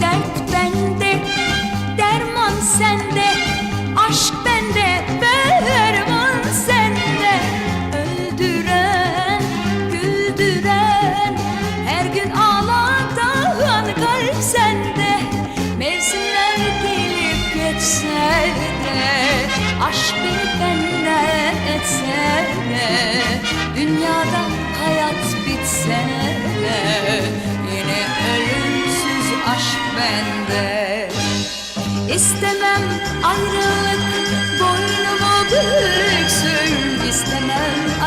Dert bende, derman sende, aşk bende, derman sende. Öldüren, güldüren, her gün ağlatan kalp sende. Mevsimler gelip geçse aşk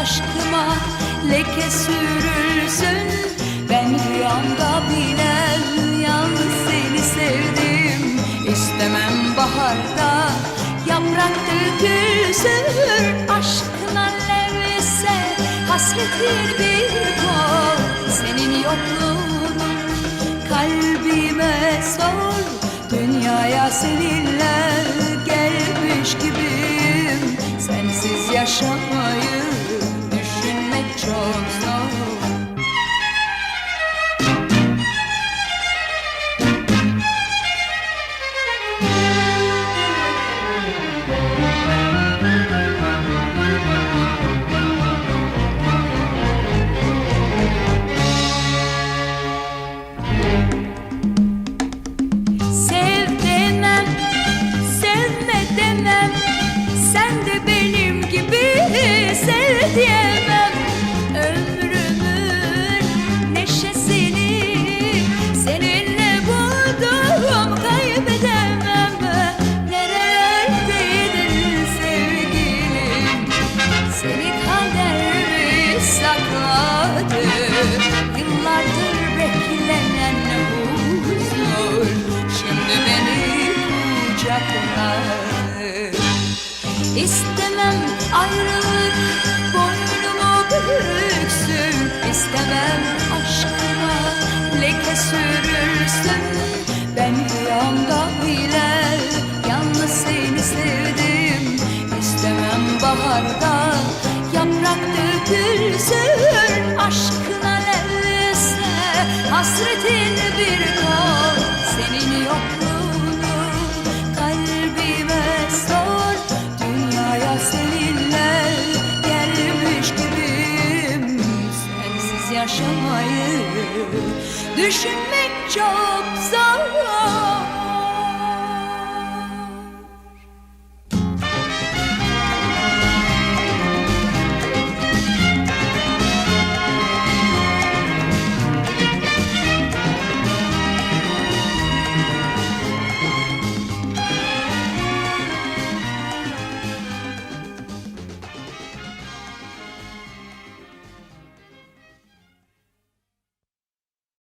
aşkıma leke sürülsün Ben rüyamda bile yalnız seni sevdim. İstemem baharda yaprak dökülsün. Aşkın alevse hasretin bir kol. Senin yokluğun kalbime sor. Dünyaya seninle gelmiş gibiyim. Sensiz yaşamayı sakladı Yıllardır beklenen huzur Şimdi beni kucakladı İstemem ayrılık boynumu büksün İstemem aşkıma leke sürülsün. Ben rüyamda bile yalnız seni sevdim. İstemem baharda hasretin bir kol. Senin yokluğunu kalbime sor. Dünyaya seninle gelmiş gibiyim. Sensiz yaşamayı düşünmek çok